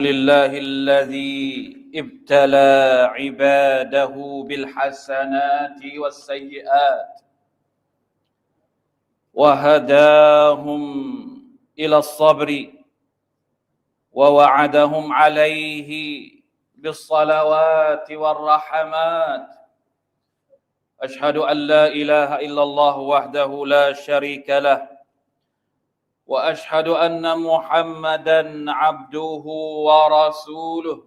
لله الذي ابتلى عباده بالحسنات والسيئات وهداهم إلى الصبر ووعدهم عليه بالصلوات والرحمات. أشهد أن لا إله إلا الله وحده لا شريك له وأشهد أن محمدا عبده ورسوله.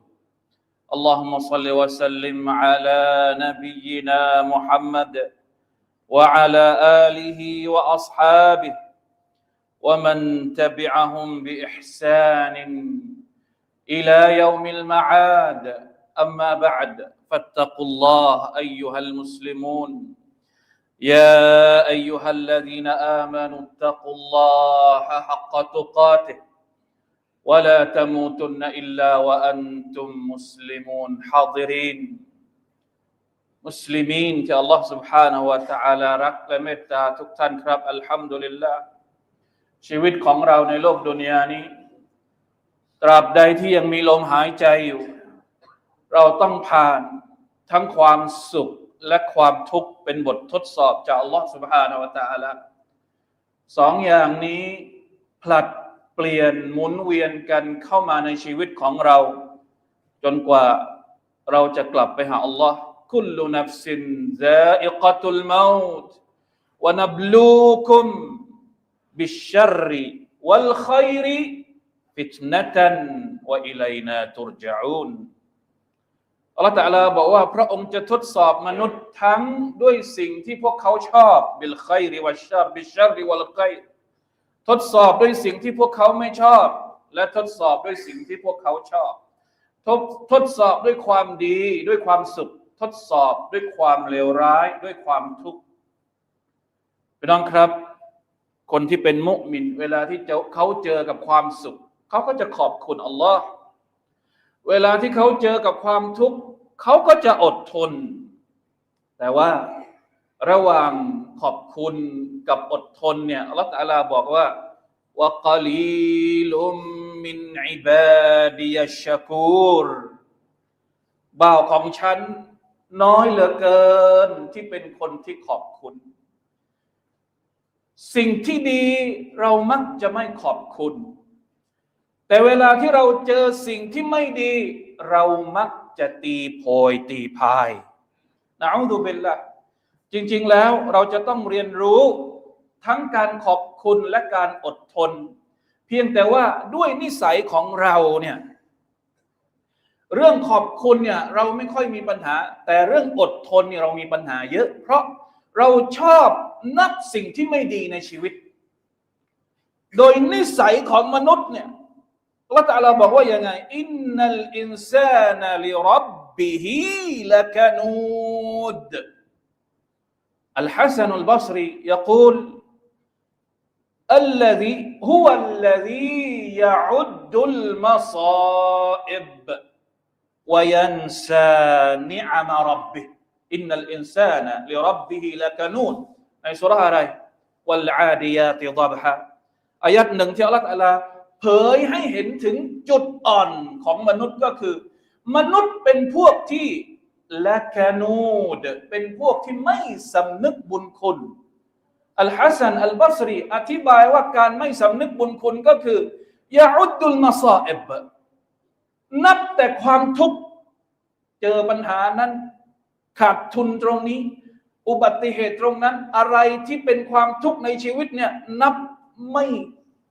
اللهم صل وسلم على نبينا محمد وعلى آله وأصحابه ومن تبعهم بإحسان إلى يوم المعاد. أما بعد فاتقوا الله أيها المسلمون. يا ايها الذين امنوا اتقوا الله حق تقاته ولا تموتن الا وانتم مسلمون حاضرين มุสลิมีนที่อัลลอฮ์ سبحانه และ تعالى รักและเมตตาทุกท่านครับ อัลฮัมดุลิลลาห์ชีวิตของเราในโลกดุนยานี้ ตราบใดที่ยังมีลมหายใจอยู่ เราต้องผ่านทั้งความสุข และความทุกข์เป็นบททดสอบจากอัลลอฮฺสุบฮานาวตาละสองอย่างนี้ผลัดเปลี่ยนหมุนเวียนกันเข้ามาในชีวิตของเรา จนกว่าเราจะกลับไปหาอัลลอฮ์คุณลูนับสินซาอิกตุลมาตวนับลูคุมบิชชรีวัลขัยรีฟิตนะตันวอิลัยนาตุรจูน ลาบอกว่าพระองค์จะทดสอบมนุษย์ทั้งด้วยสิ่งที่พวกเขาชอบบิลไคริวัชชาบิชชัรริวัลไคทดสอบด้วยสิ่งที่พวกเขาไม่ชอบ และทดสอบด้วยสิ่งที่พวกเขาชอบ ทดทดสอบด้วยความดีด้วยความสุข ทดสอบด้วยความเลวร้ายด้วยความทุกข์พี่น้องครับ คนที่เป็นมุมินเวลาที่เขาเจอกับความสุข เขาก็จะขอบคุณอัลลอฮ์ เวลาที่เขาเจอกับความทุกข์เขาก็จะอดทน แต่ว่าระหว่างขอบคุณกับอดทนเนี่ยอัลลอฮฺตอาลาบอกว่าวะกลีลุมมินอิบาดิยัชชกูรบ่าวของฉัน น้อยเหลือเกินที่เป็นคนที่ขอบคุณ สิ่งที่ดีเรามักจะไม่ขอบคุณ แต่เวลาที่เราเจอสิ่งที่ไม่ดี เรามักจะตีโพยตีพายนะอูดุบิลละจริง ๆ แล้วเราจะต้องเรียนรู้ทั้งการขอบคุณและการอดทน เพียงแต่ว่าด้วยนิสัยของเราเนี่ยเรื่องขอบคุณเนี่ยเราไม่ค่อยมีปัญหา แต่เรื่องอดทนเนี่ยเรามีปัญหาเยอะ เพราะเราชอบนับสิ่งที่ไม่ดีในชีวิต โดยนิสัยของมนุษย์เนี่ย ละตะลาบอกว่ายังไงอินนัลอินซานะลิรับบิฮิละกานูด الحسن البصري يقول الذي هو الذي يعد المصائب وينسى نعم ربه إن الإنسان لربه لكنون ในสุราอะไร والعاديات ضبحا อายัดหนึ่งที่อัลลอฮฺตะลา เผยให้เห็นถึงจุดอ่อนของมนุษย์ก็คือ มนุษย์เป็นพวกที่ละกานูดเป็นพวกที่ไม่สำนึกบุญคุณอัลฮัสซันอัลบัสรีอธิบายว่าการไม่สำนึกบุญคุณก็คือยาอุดดุลมาซาเอบนับแต่ความทุกข์เจอปัญหานั้น ขาดทุนตรงนี้ อุบัติเหตุตรงนั้นอะไรที่เป็นความทุกข์ในชีวิตเนี่ยนับไม่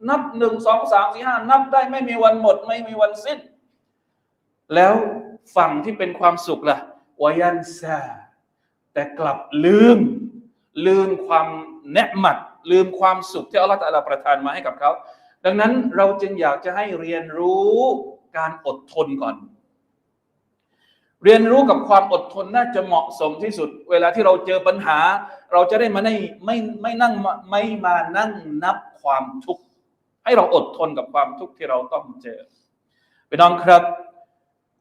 นับหนึ่งสองสามสี่ห้านับได้ไม่มีวันหมด ไม่มีวันสิ้น แล้วฝั่งที่เป็นความสุขล่ะวายันซาแต่กลับลืม ลืมความแนะมัด ลืมความสุขที่อัลลอฮฺตะลาประทานมาให้กับเขา ดังนั้นเราจึงอยากจะให้เรียนรู้การอดทนก่อน เรียนรู้กับความอดทนน่าจะเหมาะสมที่สุด เวลาที่เราเจอปัญหา เราจะได้มาไม่ไม่ไม่นั่งไม่มานั่งนับความทุกข์ ให้เราอดทนกับความทุกข์ที่เราต้องเจอไปน้องครับ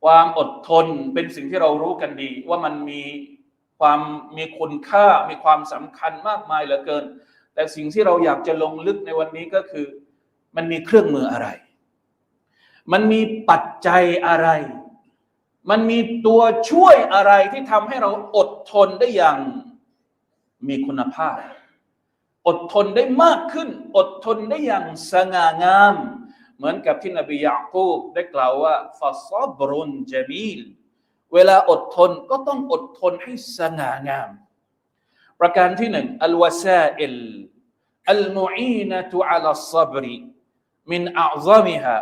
ความอดทนเป็นสิ่งที่เรารู้กันดี ว่ามันมีความมีคุณค่ามีความสำคัญมากมายเหลือเกิน แต่สิ่งที่เราอยากจะลงลึกในวันนี้ก็คือ มันมีเครื่องมืออะไร มันมีปัจจัยอะไร มันมีตัวช่วยอะไรที่ทำให้เราอดทนได้อย่างมีคุณภาพ อดทนได้มากขึ้น อดทนได้อย่างสง่างาม เหมือนกับที่นบียาคูบได้กล่าวว่าฟาซอบรุนจามีลเวลาอดทนก็ต้องอดทนให้สง่างาม ประการที่หนึ่งอัลวาซาอิลอัลมุอีนะตุอัลซับริมินอัลซามิฮา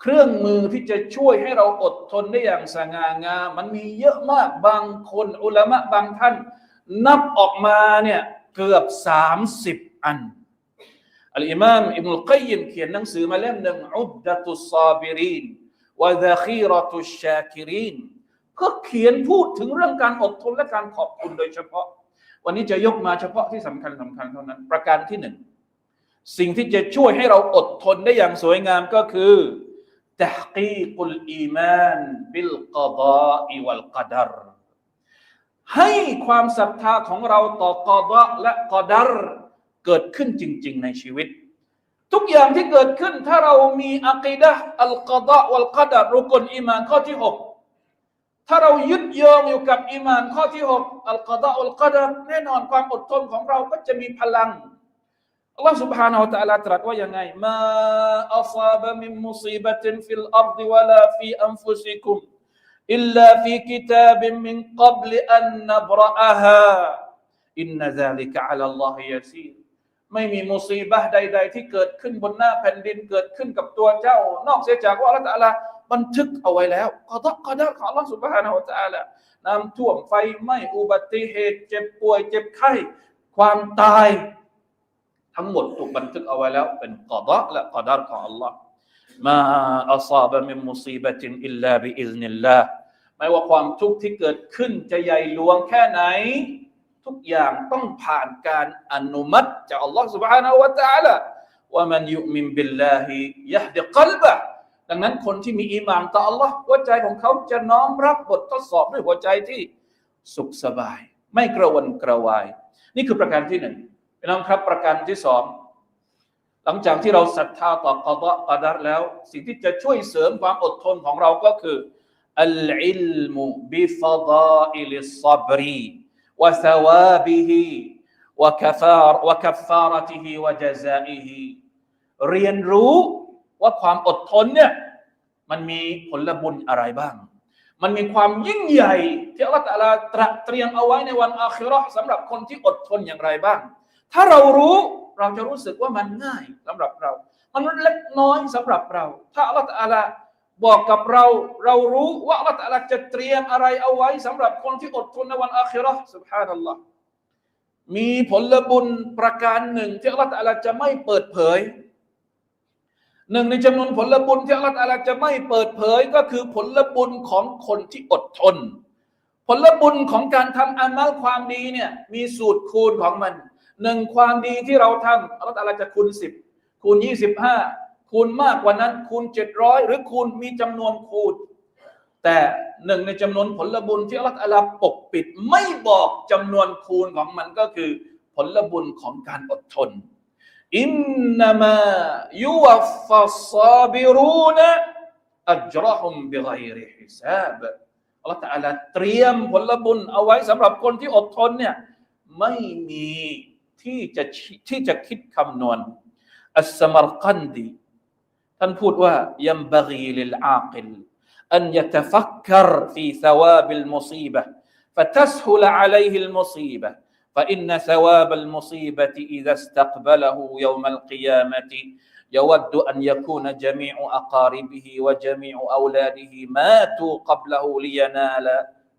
เครื่องมือที่จะช่วยให้เราอดทนได้อย่างสง่างาม มันมีเยอะมากบางคนอุลามะบางท่าน นับออกมาเนี่ย เกือบ 30 อัน อัลอิมามอิบนุลกัยยิมเขียนหนังสือมาเล่มหนึ่งอุดดะตุสซาบิรินวะซะคีรตุชชาคิรินก็เขียนพูดถึงเรื่องการอดทนและการขอบคุณโดยเฉพาะ วันนี้จะยกมาเฉพาะที่สำคัญสำคัญเท่านั้น ประการที่หนึ่ง สิ่งที่จะช่วยให้เราอดทนได้อย่างสวยงามก็คือ تحقيق الإيمان بالقضاء والقدر ให้ความศรัทธาของเราต่อกอดะและกอดัรเกิดขึ้นจริง ๆ ในชีวิต ทุกอย่างที่เกิดขึ้นถ้าเรามีอะกีดะห์อัลกอดะวัลกอดัรรุกลอีมานข้อที่หกถ้าเรายึดโยงอยู่กับอีมานข้อที่หกอัลกอดะวัลกอดัรแน่นอนความอดทนของเราก็จะมีพลัง อัลลอฮ์ سبحانه และ تعالى ตรัสว่ายังไงมาอัซาบะมินมุซีบะตินฟิลอัรฎิวะลาฟีอันฟุซิกุม อิลลาฟิกิตาบิมินกับลิอันนับรอาฮาอินนาซานั้ลไม่มีมุซีบะใด ๆ ที่เกิดขึ้นบนหน้าแผ่นดินเกิดขึ้นกับตัวเจ้า นอกเสียจากว่าละตะลอบันทึกเอาไว้แล้วกอดกอดของอัลอฮฺสุบฮานาอัลลอฮฺน้ำท่วมไฟไหม้อุบัติเหตุ เจ็บป่วยเจ็บไข้ ความตาย ทั้งหมดถูกบันทึกเอาไว้แล้ว เป็นกอดะและกอดาของอัลลอ มาอัซาบะมินมุซีบะตินอิลลาบิอิซนิลลาห์ ไม่ว่าความทุกข์ที่เกิดขึ้นจะใหญ่หลวงแค่ไหน ทุกอย่างต้องผ่านการอนุมัติจากอัลลอฮฺ سبحانه และ تعالى ว่ามันยุมินบิลลาฮิยะฮดิกัลบะดังนั้นคนที่มีอีหมานต่ออัลลอฮ์หัวใจของเขาจะน้อมรับบททดสอบด้วยหัวใจที่สุขสบาย ไม่กระวนกระวาย นี่คือประการที่หนึ่งพี่น้องครับประการที่สอง หลังจากที่เราศรัทธาต่อกอดะกอดัรแล้ว สิ่งที่จะช่วยเสริมความอดทนของเราก็คืออัลอิลมุบิฟดาอิลิซับรีวะซาวาบิฮีวะคัฟาร์วะคัฟฟาร์ติฮีวะจซาอิฮีเรียนรู้ว่าความอดทนเนี่ยมันมีผลบุญอะไรบ้าง มันมีความยิ่งใหญ่ที่อัลลอฮฺตรัสเตรียมเอาไว้ในวันอาคิรอสำหรับคนที่อดทนอย่างไรบ้าง ถ้าเรารู้เราจะรู้สึกว่ามันง่ายสำหรับเรา มันเล็กน้อยสำหรับเรา ถ้าอัลลอฮฺอาลาบอกกับเรา เรารู้ว่าอัลลอฮฺจะเตรียมอะไรเอาไว้สำหรับคนที่อดทนในวันอาคิราะห์สุบฮานัลลอฮ์มีผลบุญประการหนึ่งที่อัลลอฮฺจะไม่เปิดเผย หนึ่งในจำนวนผลบุญที่อัลลอฮฺจะไม่เปิดเผยก็คือผลบุญของคนที่อดทน ผลบุญของการทำอามัลความดีเนี่ยมีสูตรคูณของมัน หนึ่งความดีที่เราทำอัลลอฮฺจะคูณสิบคูณยี่สิบห้าคูณมากกว่านั้นคูณเจ็ดร้อยหรือคูณมีจำนวนคูณ แต่หนึ่งในจำนวนผลบุญที่อัลลอฮฺปกปิด ไม่บอกจำนวนคูณของมันก็คือผลบุญของการอดทนอินนามายุวฟัสซาบิรูนอัจรหุมบิไกริฮิซาบอัลลอฮฺเตรียมผลบุญเอาไว้สำหรับคนที่อดทนเนี่ยไม่มี ที่จะที่จะคิดคำนวณอัสมารกันดีท่านพูดว่ายัมบกีลิลอาคิล أن يتفكر في ثواب المصيبة فتسهل عليه المصيبة فإن ثواب المصيبة إذا استقبله يوم القيامة يود أن يكون جميع أقاربه وجميع أولاده ماتوا قبله لينال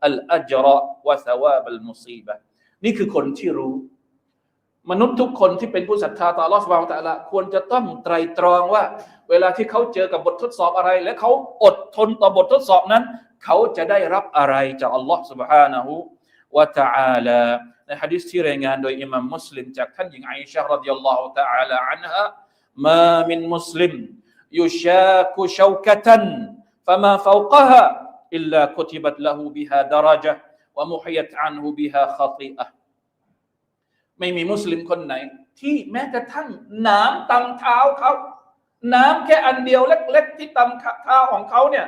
الأجر وثواب المصيبة นี่คือคนที่รู้ มนุษย์ทุกคนที่เป็นผู้ศรัทธาต่อ Allah Subhanahu wa Taala ควรจะต้องไตรตรองว่า เวลาที่เขาเจอกับบททดสอบอะไร และเขาอดทนต่อบททดสอบนั้น เขาจะได้รับอะไรจาก Allah Subhanahu wa Taala ในฮะดิษที่รายงานโดยอิมามมุสลิมจากท่านหญิงไอชะรดิยัลลอฮุ تعالى عنها ما من مسلم يشاك شوكة فما فوقها إلا كتبت له بها درجة ومحيت عنه بها خطيئة ไม่มีมุสลิมคนไหน ที่แม้กระทั่งนามตำเท้าเขาน้ำแค่อันเดียวเล็ก ๆ ที่ตำเท้าของเขาเนี่ย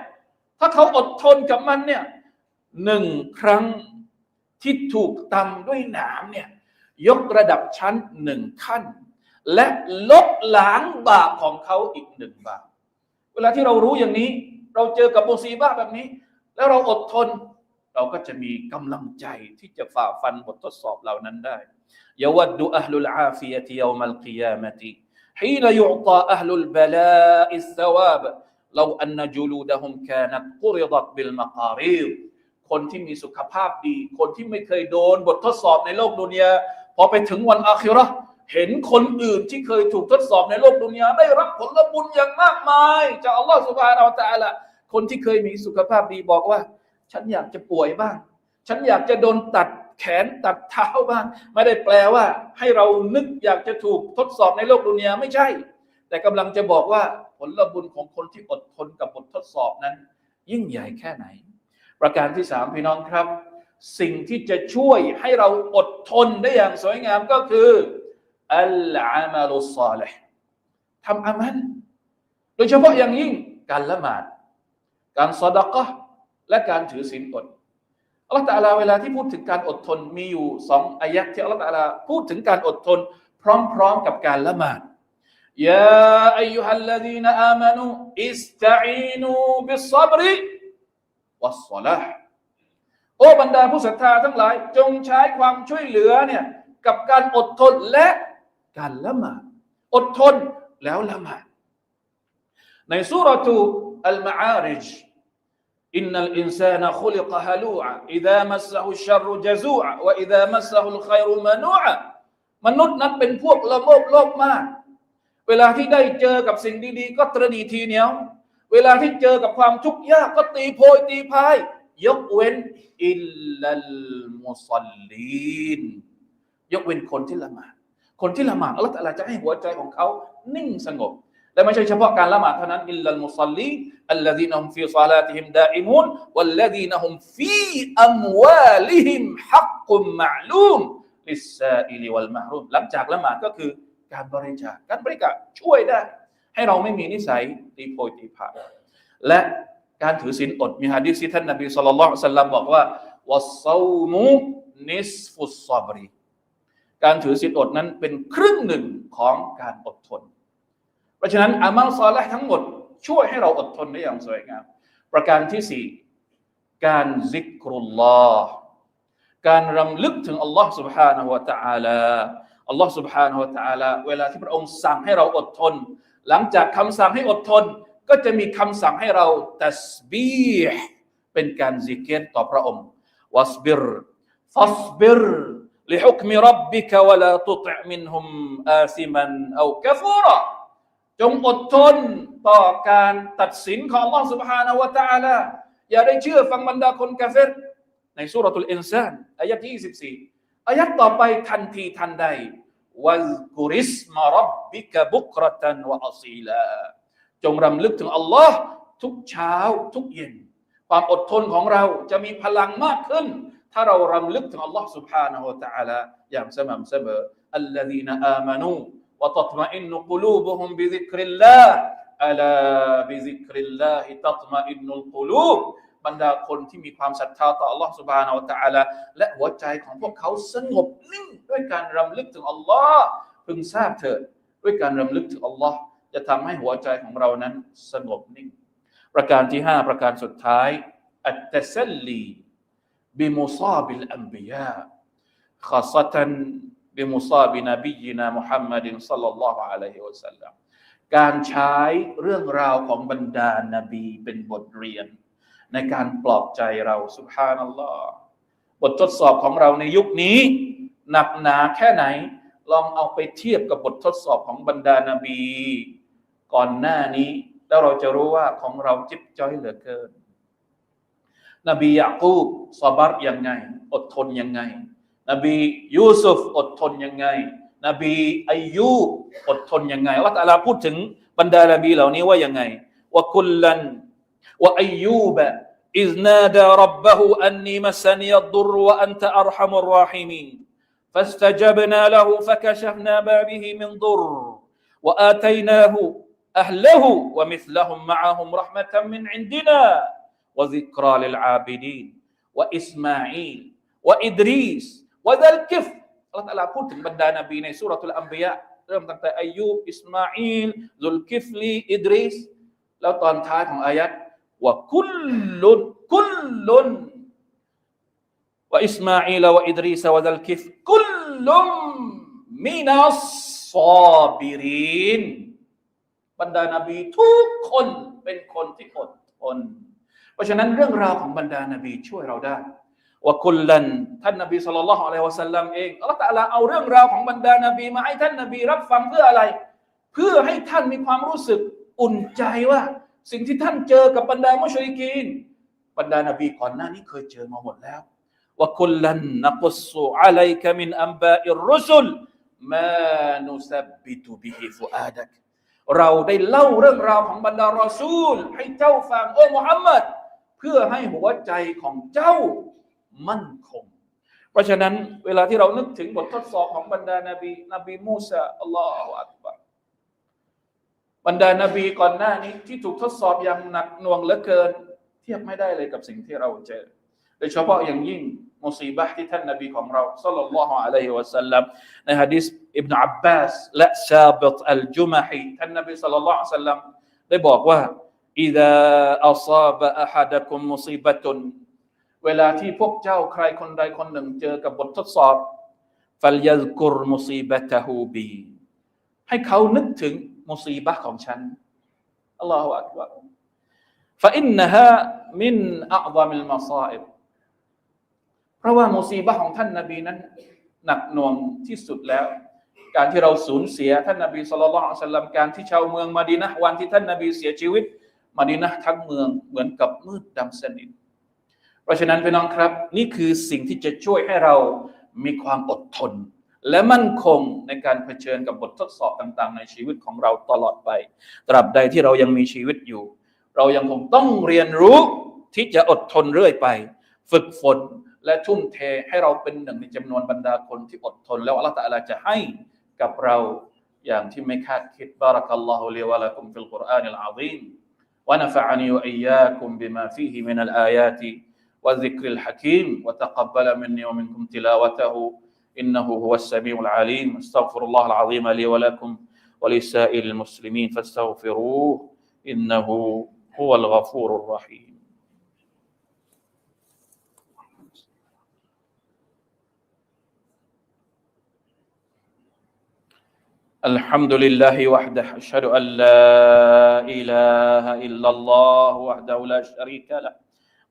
ถ้าเขาอดทนกับมันเนี่ยหนึ่งครั้งที่ถูกตำด้วยน้ำเนี่ยยกระดับชั้นหนึ่งขั้น และลบล้างบาปของเขาอีกหนึ่งบาปเวลาที่เรารู้อย่างนี้ เราเจอกับโมซีบะห์แบบนี้ แล้วเราอดทน เราก็จะมีกำลังใจที่จะฝ่าฟันบททดสอบเหล่านั้นได้ยวัดดุอัลลุลอาฟิยะติยามัลกิยามะติ حين يعطى أهل البلاء الثواب لو أن جلودهم كانت قرضت بالمقارير คนที่มีสุขภาพดี คนที่ไม่เคยโดนบททดสอบในโลกดุนยาพอไปถึงวันอาคิเราะห์เห็นคนอื่นที่เคยถูกทดสอบในโลกดุนยาได้รับผลบุญอย่างมากมายจากอัลลอฮฺสุบฮานาอัลตะอาลาคนที่เคยมีสุขภาพดีบอกว่า ฉันอยากจะป่วยบ้าง ฉันอยากจะโดนตัดแขนตัดเท้าบ้าง ไม่ได้แปลว่า ให้เรานึกอยากจะถูกทดสอบในโลกดุนยาไม่ใช่ แต่กำลังจะบอกว่าผลบุญของคนที่อดทนกับบททดสอบนั้น ยิ่งใหญ่แค่ไหน ประการที่สามพี่น้องครับ สิ่งที่จะช่วยให้เราอดทนได้อย่างสวยงามก็คืออัลอามัลุสซาเลห์ทำอามันโดยเฉพาะอย่างยิ่งการละหมาด การสอดกะ และการถือศีลอดอัลลอฮฺตะอาลาเวลาที่พูดถึงการอดทนมีอยู่สองอายะที่อัลลอฮฺตะอาลาพูดถึงการอดทน พร้อมๆกับการละหมาดยาอายุฮัลลดีนอามานูอิสตัอีนูบิสซับริวัสซลาห์โอ้บรรดาผู้ศรัทธาทั้งหลาย จงใช้ความช่วยเหลือเนี่ยกับการอดทนและการละหมาดอดทนแล้วละหมาดในสุรทูอัลมาอาริจ อินนัลอินซานะคุลิกะฮะลูอะอิดามัสซะฮุชัรรุจาซูอะวะอิดามัสซะฮุมนุษย์นั้นเป็นพวกละโมบโลภมาก เวลาที่ได้เจอกับสิ่งดีๆ ก็ตรณีทีเหนียว เวลาที่เจอกับความทุกข์ยากก็ตีโพยตีพาย ยกเว้นอิลลัลมุสลีนยกเว้นคนที่ละหมาดคนที่ละหมาดอัลลอฮฺจะให้หัวใจของเขานิ่งสงบ และไม่ใช่เฉพาะการละหมาดเท่านั้นอิลลัลมุซัลลีอัลลดีนฮุมฟีซาลาติฮิมดาอิมูนวัลลดีนฮุมฟีอัมวาลิฮิมฮักกุมมะลูมลิซาอิลิวัลมะรูมหลังจากละหมาดก็คือการบริจาคการบริจาคช่วยได้ ให้เราไม่มีนิสัยตีโพยตีผาและการถือศีลอดมีฮะดิษที่ท่านนบีสุลต่านสัลลัมบอกว่าวัสซามูนิสฟุสซอบรีการถือศีลอดนั้นเป็นครึ่งหนึ่งของการอดทน ราะฉะนั้นอามัลซอลห์ทั้งหมด ช่วยให้เราอดทนได้อย่างสวยงาม ประการที่สี่การซิกรุลลอฮ์การรำลึกถึงอัลลอฮ์ سبحانه และ تعالى อัลลอฮ์ سبحانه และ تعالى เวลาที่พระองค์สั่งให้เราอดทน หลังจากคำสั่งให้อดทน ก็จะมีคำสั่งให้เราตัสบีห์เป็นการซิกเกตต่อพระองค์วัสบิรฟัสบิร لحكم ربك ولا تطع منهم آثما أو كفورا จงอดทนต่อการตัดสินของ Allah سبحانه และ تعالى อย่าได้เชื่อฟังบรรดาคนกาเฟรในสุรทูลอินซานอายะที่24อายะต่อไปทันทีทันใดวัซกุริสมารับบิกะบุกรตันวะอัซีลาจงรำลึกถึงอัลลอฮ์ทุกเช้าทุกเย็น ความอดทนของเราจะมีพลังมากขึ้น ถ้าเรารำลึกถึงอัลลอฮ์ سبحانه และ تعالى อย่างสม่ำเสมอ الذين آمنوا وتطمئن قلوبهم بذكر الله ألا بذكر الله تطمئن القلوب บรรดาคนที่มีความศรัทธาต่อ Allah سبحانه และ تعالى และหัวใจของพวกเขาสงบนิ่งด้วยการรำลึกถึง Allah พึงทราบเถิดด้วยการรำลึกถึง Allah จะทำให้หัวใจของเรานั้นสงบนิ่ง ประการที่ 5 ประการสุดท้ายอัตตสัลลีบิมุซาบิลอัมบิยา خاصة บิมุซาบินาบียีนามุฮัมมัดินสัลอิสลลัมการใช้เรื่องราวของบรรดานาบีเป็นบทเรียน ในการปลอบใจเราสุภานัลลอฮ์บททดสอบของเราในยุคนี้ หนักหนาแค่ไหน ลองเอาไปเทียบกับบททดสอบของบรรดานาบี ก่อนหน้านี้ แล้วเราจะรู้ว่าของเราจิบจ้อยเหลือเกิน นบียากูบสบัตยังไง อดทนยังไง นบียูซุฟอดทนยังไง นบีอายูบอดทนยังไงอัลลอฮฺตะอาลาพูดถึงบรรดานบีเหล่านี้ว่ายังไงว่าคุลลันว่าอายูบ إذ نادى ربه أني مسني الضر وأنت أرحم الراحمين فاستجبنا له فكشفنا ما به من ضر وآتيناه أهله ومثلهم معهم رحمة من عندنا وذكرى للعابدين وإسماعيل وإدريس วะซัลกิฟอัลลอฮฺตะลาพูดถึงบรรดานบีในสุรทูลอัมบียะเริ่มตั้งแต่อายุอิสมาอิลซุลกิฟลีอิดริสแล้วตอนท้ายของอายัดว่าคุลลุนคุลลุนว่าอิสมาอิลว่าอิดริสว่าดัลกิฟคุลลุมมินัสซาบิรินบรรดานบีทุกคนเป็นคนที่อดทนเพราะฉะนั้นเรื่องราวของบรรดานบีช่วยเราได้ ว่าคุลลันท่านนบีสุลต่านละฮ์อะลัยฮิวะสัลลัมเองอัลลอฮฺตะลาเอาเรื่องราวของบรรดานบีมาให้ท่านนบีรับฟังเพื่ออะไร เพื่อให้ท่านมีความรู้สึกอุ่นใจว่า สิ่งที่ท่านเจอกับบรรดามุชริกีน บรรดานบีก่อนหน้านี้เคยเจอมาหมดแล้วว่าคุลลันนักุสุอะลัยกะมินอัมบาอิรรุสุลมานุซับบิตุบิฮิฟุอาดักเราได้เล่าเรื่องราวของบรรดารอซูล ให้เจ้าฟังโอ้มุฮัมมัดเพื่อให้หัวใจของเจ้า มั่นคง เพราะฉะนั้นเวลาที่เรานึกถึงบททดสอบของบรรดานาบี นบีมูซาอัลลอฮฺอักบัรบรรดานาบีก่อนหน้านี้ที่ถูกทดสอบอย่างหนักหน่วงเหลือเกิน เทียบไม่ได้เลยกับสิ่งที่เราเจอ โดยเฉพาะอย่างยิ่งมุซีบะห์ที่ท่านนบีของเราสัลลัลลอฮุอะลัยฮิวะสัลลัมในฮะดิษอิบนาอับบาสและซาบิตอัลจุมะฮีท่านนบีสัลลัลลอฮุอะลัยฮิวะสัลลัมได้บอกว่า إذا أصاب أحدكم مصيبة เวลาที่พวกเจ้าใครคนใดคนหนึ่งเจอกับบททดสอบฟัลยลกุรมุซีบะตะฮูบีให้เขานึกถึงมุซีบะของฉันอัลลอฮฺอักบารฟาอินนะฮะมินอัลมิลมาซาอิบเพราะว่ามุซีบะของท่านนาบีนั้น หนักหน่วงที่สุดแล้ว การที่เราสูญเสียท่านนาบีสุลต่านอัลสลัมการที่ชาวเมืองมาดีนะวันที่ท่านนาบีเสียชีวิตมาดีนะทั้งเมืองเหมือนกับมืดดำสนิท เพราะฉะนั้นพี่น้องครับ นี่คือสิ่งที่จะช่วยให้เรามีความอดทน และมั่นคงในการเผชิญกับบททดสอบต่าง ๆ ในชีวิตของเราตลอดไป ตราบใดที่เรายังมีชีวิตอยู่ เรายังคงต้องเรียนรู้ที่จะอดทนเรื่อยไป ฝึกฝนและทุ่มเทให้เราเป็นหนึ่งในจำนวนบรรดาคนที่อดทน แล้วอัลลอฮฺตะอาลาจะให้กับเราอย่างที่ไม่คาดคิดบารักัลลอฮุลิวะลักุมฟิลกุรอานิลอาซีม ونفعني وإياكم بما فيه من الآيات والذكر الحكيم وتقبل مني ومنكم تلاوته إنه هو السميع العليم. استغفر الله العظيم لي ولكم ولسائر المسلمين فاستغفروه إنه هو الغفور الرحيم. الحمد لله وحده أشهد أن لا إله إلا الله وحده لا شريك له.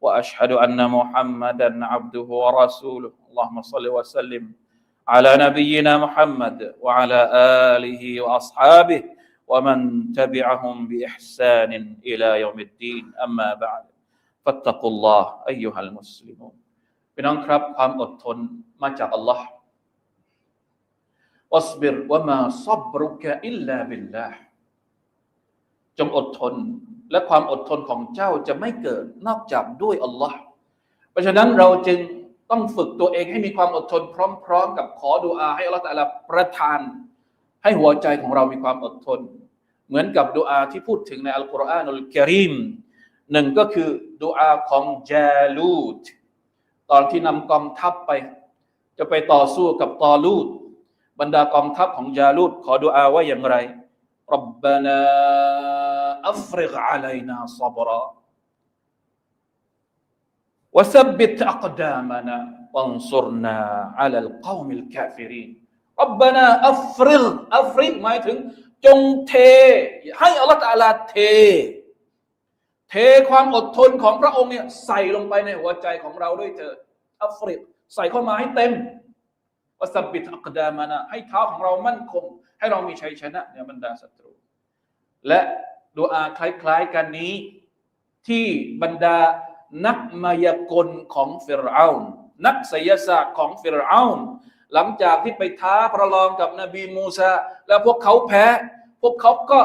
وأشهد أن محمدا عبده ورسوله اللهم صل وسلم على نبينا محمد وعلى آله وأصحابه ومن تبعهم بإحسان إلى يوم الدين أما بعد فاتقوا الله أيها المسلمون พี่น้องครับความอดทนมาจากอัลลอฮ์ واصبر وما صبرك إلا بالله จงอดทน และความอดทนของเจ้าจะไม่เกิดนอกจากด้วยอัลลอฮ์เพราะฉะนั้นเราจึงต้องฝึกตัวเองให้มีความอดทนพร้อม ๆ กับขอดุอาให้อัลลอฮ์ต่ละประทาน ให้หัวใจของเรามีความอดทน เหมือนกับดุอาที่พูดถึงในอัลกุรอานอุลกิริมหนึ่งก็คือดุอาของจาลูดตอนที่นำกองทัพไป จะไปต่อสู้กับตอลูดบรรดากองทัพของยาลูดขอดุอาว่าอย่างไรรับบานา أفرغ علينا صبرا وثبت أقدامنا وانصرنا على القوم الكافرين ربنا أفرغ أفرغ หมายถึงจงเท ให้อัลลอฮฺตะอาลาเท เทความอดทนของพระองค์เนี่ยใส่ลงไปในหัวใจของเราด้วยเถิดอัฟริกใส่เข้ามาให้เต็มวสับบิตอักดามานะให้เท้าของเรามั่นคง ให้เรามีชัยชนะในบรรดาศัตรู และ ดูอาคล้ายๆกันนี้ ที่บรรดานักมายากลของฟิรเอานนักไสยศาสตร์ของฟิรเอานหลังจากที่ไปท้าประลองกับนบีมูซาแล้วพวกเขาแพ้ พวกเขาก็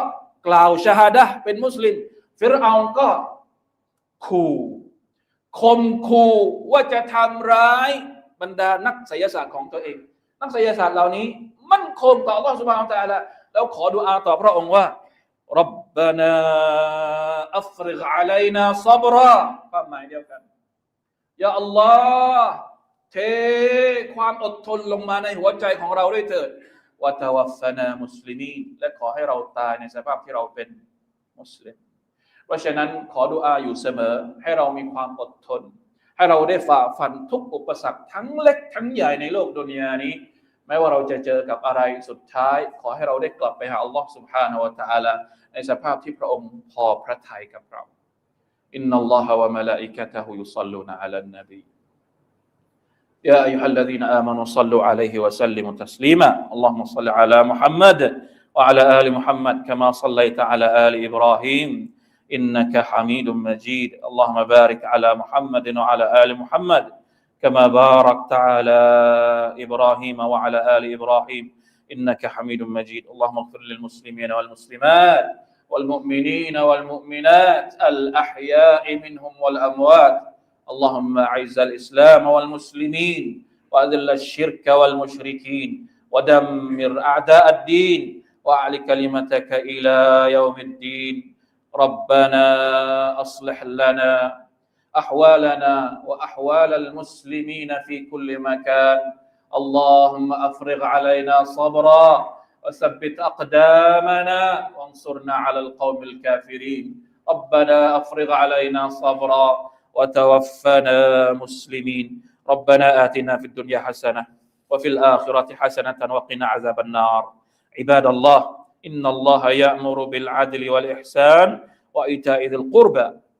กล่าวชาฮาดะเป็นมุสลิม ฟิรเอานก็ขู่คมขู่ว่าจะทำร้ายบรรดานักไสยศาสตร์ของตัวเอง นักไสยศาสตร์เหล่านี้ มั่นคงต่ออัลลอฮฺสุบฮานตะอาลาแล้วขอดุอาต่อพระองค์ว่า รบบานาอัฟริกอาลัยศับราความหมายเดียวกันยาอัลลอฮ์เทความอดทนลงมาในหัวใจของเราด้วยเถิดวะตาวัฟนามุสลิมีและขอให้เราตายในสภาพที่เราเป็นมุสลิม เพราะฉะนั้นขอดุอาอยู่เสมอให้เรามีความอดทน ให้เราได้ฝ่าฟันทุกอุปสรรคทั้งเล็กทั้งใหญ่ในโลกดุนยานี้ แม้ว่าเราจะเจอกับอะไรสุดท้าย ขอให้เราได้กลับไปหาอัลลอฮ์ سبحانه และ تعالى ในสภาพที่พระองค์พอพระทัยกับเราอินนัลลอฮะวะมะลาอิกะตะฮุยุศ็อลลูนอะลันนบี يا أيها الذين آمنوا صلوا عليه وسلموا تسليما اللهم صل على محمد وعلى آل محمد كما صليت على آل إبراهيم إنك حميد مجيد اللهم بارك على محمد وعلى آل محمد كما باركت على إبراهيم وعلى آل إبراهيم إنك حميد مجيد. اللهم اغفر للمسلمين والمسلمات والمؤمنين والمؤمنات الأحياء منهم والأموات. اللهم أعز الإسلام والمسلمين وأذل الشرك والمشركين ودمر أعداء الدين وأعل كلمتك إلى يوم الدين. ربنا أصلح لنا أحوالنا وأحوال المسلمين في كل مكان. اللهم أفرغ علينا صبرا وثبت أقدامنا وانصرنا على القوم الكافرين. ربنا أفرغ علينا صبرا وتوفنا مسلمين. ربنا آتنا في الدنيا حسنة وفي الآخرة حسنة وقنا عذاب النار. عباد الله إن الله يأمر بالعدل والإحسان وإيتاء ذي القربى.